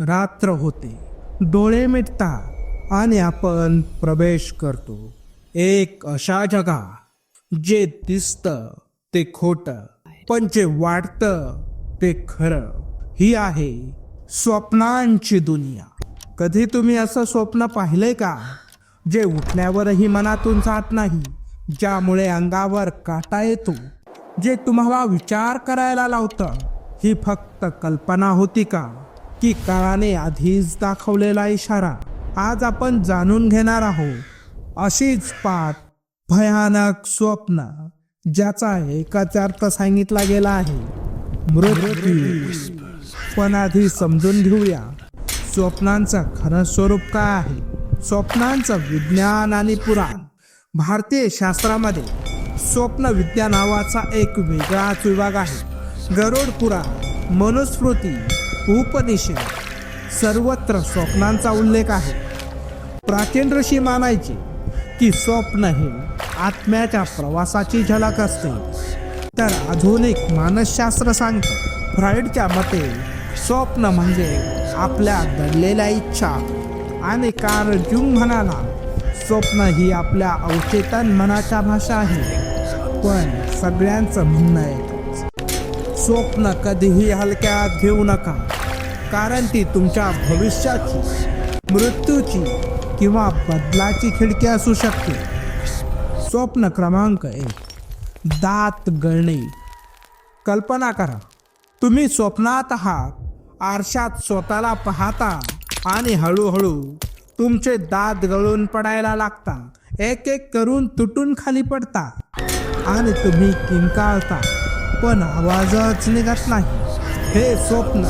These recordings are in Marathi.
रात्र होते. डोळे मिटतात आणि आपण प्रवेश करतो. एक अशा जगा जे दिसतं ते खोटं पण जे वाटतं ते खरं. ही आहे स्वप्नांची दुनिया. कधी तुम्ही असं स्वप्न पाहिलंय का? जे उठण्यावरही मनातून जात नाही ज्यामुळे अंगावर काटा येतो. जे तुम्हाला विचार करायला लावतं ही फक्त कल्पना होती का? की काळाने आधीच दाखवलेला इशारा आज आपण जाणून घेणार आहोत. अशीच पाठ भयानक स्वप्न ज्याचा एकाच अर्थ सांगितला गेला आहे. मृत्यू. पण आधी समजून घेऊया स्वप्नांचं खरं स्वरूप काय आहे. स्वप्नांचं विज्ञान आणि पुराण. भारतीय शास्त्रामध्ये स्वप्न विद्या नावाचा एक वेगळाच विभाग आहे. गरुड पुराण मनुस्मृती उपनिषद सर्वत्र स्वप्नांचा उल्लेख आहे. प्राचीन ऋषी मानायचे की स्वप्न हे आत्म्याच्या प्रवासाची झलक असते. तर आधुनिक मानसशास्त्र सांगतं फ्राईडच्या मते स्वप्न म्हणजे आपल्या दडलेल्या इच्छा आणि कारजून म्हणाला स्वप्न ही आपल्या अवचेतन मनाच्या भाषा आहे. पण सगळ्यांचं म्हणणं आहे स्वप्न कधीही हलक्यात घेऊ नका. कारण ती तुमच्या भविष्याची मृत्यूची किंवा बदलाची खिडकी असू शकते. स्वप्न क्रमांक एक. दात गळणे. कल्पना करा तुम्ही स्वप्नात आहात आरशात स्वतःला पाहता आणि हळूहळू तुमचे दात गळून पडायला लागता. एक एक करून तुटून खाली पडता आणि तुम्ही किंकाळता पण आवाजच निघत नाही. हे स्वप्न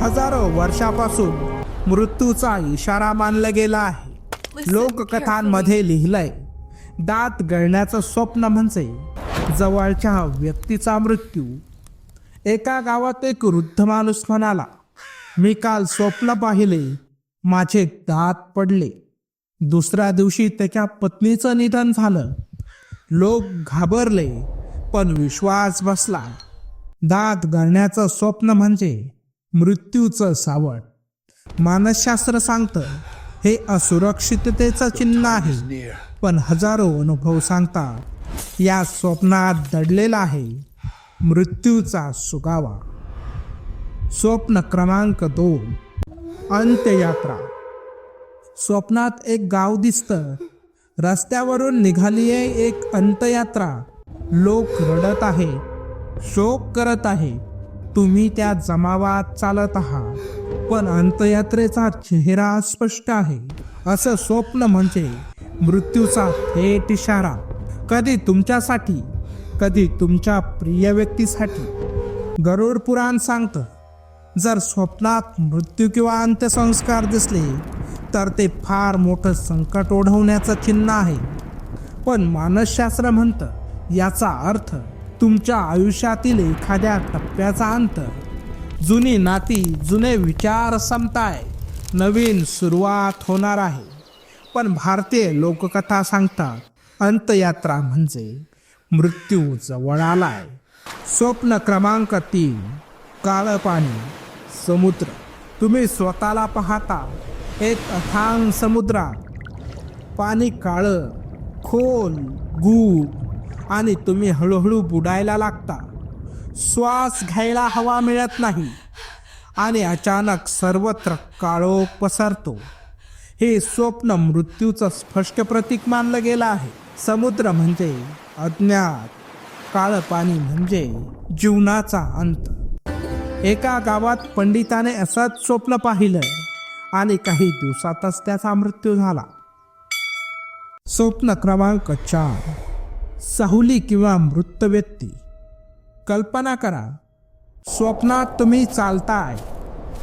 हजारो वर्षापासून मृत्यूचा इशारा मानला गेला आहे. लोककथांमध्ये लिहिलंय दात गळण्याचं स्वप्न म्हणजे जवळच्या व्यक्तीचा मृत्यू. एका गावात एक वृद्ध माणूस म्हणाला मी काल स्वप्न पाहिले माझे दात पडले. दुसऱ्या दिवशी त्याच्या पत्नीचं निधन झालं. लोक घाबरले पण विश्वास बसला. दात गळण्याचं स्वप्न म्हणजे मृत्यूचं सावट. मानसशास्त्र सांगतं हे असुरक्षिततेचं चिन्ह आहे. पण हजारो अनुभव सांगतात या स्वप्नात दडलेला आहे मृत्यूचा सुगावा. स्वप्न क्रमांक दोन अंत्ययात्रा. स्वप्नात एक गाव दिसतं रस्त्यावरून निघाली आहे एक अंत्ययात्रा. लोक रडत आहे शोक करत आहे. तुम्ही त्या जमावात चालत आहात. पण अंत्ययात्रेचा चेहरा स्पष्ट आहे. असं स्वप्न म्हणजे मृत्यूचा थेट इशारा. कधी तुमच्यासाठी कधी तुमच्या प्रिय व्यक्तीसाठी. गरुड पुराण सांगतं जर स्वप्नात मृत्यू किंवा अंत्यसंस्कार दिसले तर ते फार मोठं संकट ओढवण्याचं चिन्ह आहे. पण मानसशास्त्र म्हणतं याचा अर्थ तुमच्या आयुष्यातील एखाद्या टप्प्याचा अंत. जुनी नाती जुने विचार संपताय. नवीन सुरुवात होणार आहे. पण भारतीय लोककथा सांगतात अंतयात्रा म्हणजे मृत्यू जवळ आलाय. स्वप्न क्रमांक तीन काळं पाणी समुद्र. तुम्ही स्वतःला पाहता एक अथांग समुद्रात. पाणी काळं खोल गूढ आणि तुम्ही हळूहळू बुडायला लागता. श्वास घ्यायला हवा मिळत नाही. आणि अचानक सर्वत्र काळो पसरतो. हे स्वप्न मृत्यूचं स्पष्ट प्रतीक मानलं गेलं आहे. समुद्र म्हणजे अज्ञात. काळं पाणी म्हणजे जीवनाचा अंत. एका गावात पंडिताने असंच स्वप्न पाहिलं आणि काही दिवसातच त्याचा मृत्यू झाला. स्वप्न क्रमांक चार. साहुली किंवा मृत व्यक्ती. कल्पना करा स्वप्नात तुम्ही चालताय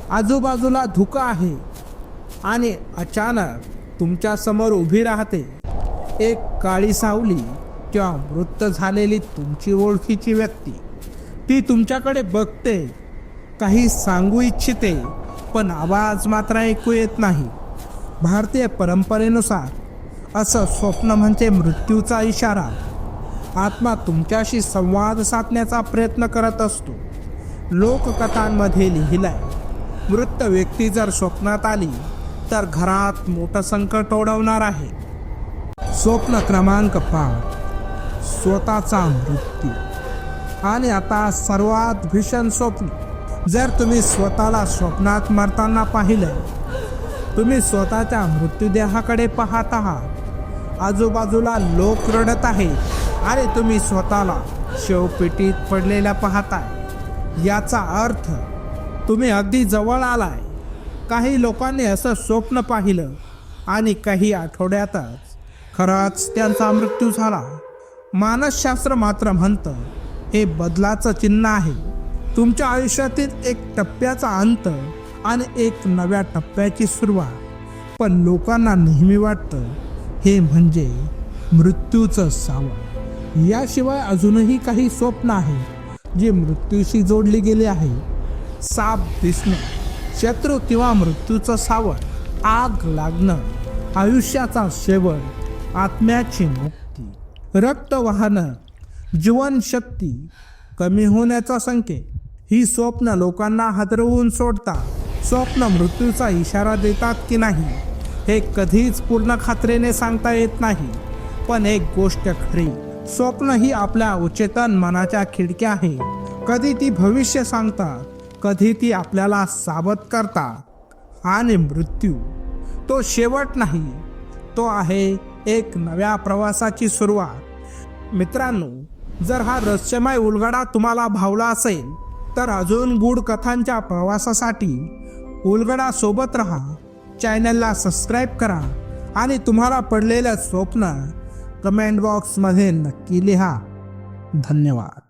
आजूबाजूला धुकं आहे आणि अचानक तुमच्यासमोर उभी राहते एक काळी सावली किंवा मृत झालेली तुमची ओळखीची व्यक्ती. ती तुमच्याकडे बघते काही सांगू इच्छिते पण आवाज मात्र ऐकू येत नाही. भारतीय परंपरेनुसार असं स्वप्न म्हणजे मृत्यूचा इशारा. आत्मा तुमच्याशी संवाद साधण्याचा प्रयत्न करत असतो. लोककथांमध्ये लिहिलंय मृत व्यक्ती जर स्वप्नात आली तर घरात मोठं संकट ओढवणार आहे. स्वप्न क्रमांक पाच स्वतःचा मृत्यू. आणि आता सर्वात भीषण स्वप्न जर तुम्ही स्वतःला स्वप्नात मरताना पाहिलं तुम्ही स्वतःच्या मृत्यूदेहाकडे पाहत आहात. आजूबाजूला लोक रडत आहेत. आणि तुम्ही स्वतःला शेवपेटीत पडलेल्या पाहताय. याचा अर्थ तुम्ही अगदी जवळ आलाय. काही लोकांनी असं स्वप्न पाहिलं आणि काही आठवड्यातच खरंच त्यांचा मृत्यू झाला. मानसशास्त्र मात्र म्हणतं हे बदलाचं चिन्ह आहे. तुमच्या आयुष्यातील एक टप्प्याचा अंत आणि एक नव्या टप्प्याची सुरुवात. पण लोकांना नेहमी वाटतं हे म्हणजे मृत्यूचं सावट. याशिवाय अजूनही काही स्वप्न आहे जे मृत्यूशी जोडली गेली आहे. साप दिसणं शत्रू किंवा मृत्यूचं सावट आग लागणं आयुष्याचा शेवट आत्म्याची मुक्ती रक्त वाहनं जीवनशक्ती कमी होण्याचा संकेत ही स्वप्न लोकांना हादरवून सोडतात. स्वप्न मृत्यूचा इशारा देतात की नाही हे कधीच पूर्ण खात्रीने सांगता येत नाही. पण एक गोष्ट खरी स्वप्न ही आपल्या उचेतन मनाच्या खिडक्या आहे. कधी ती भविष्य सांगतात कधी ती आपल्याला सावध करतात. आणि मृत्यू तो शेवट नाही तो आहे एक नव्या प्रवासाची सुरुवात. मित्रांनो जर हा रहस्यमय उलगडा तुम्हाला भावला असेल तर अजून गूढ कथांच्या प्रवासासाठी उलगडा सोबत राहा. चॅनलला सबस्क्राईब करा आणि तुम्हाला पडलेलं स्वप्न कमेंट बॉक्समध्ये नक्की लिहा. धन्यवाद.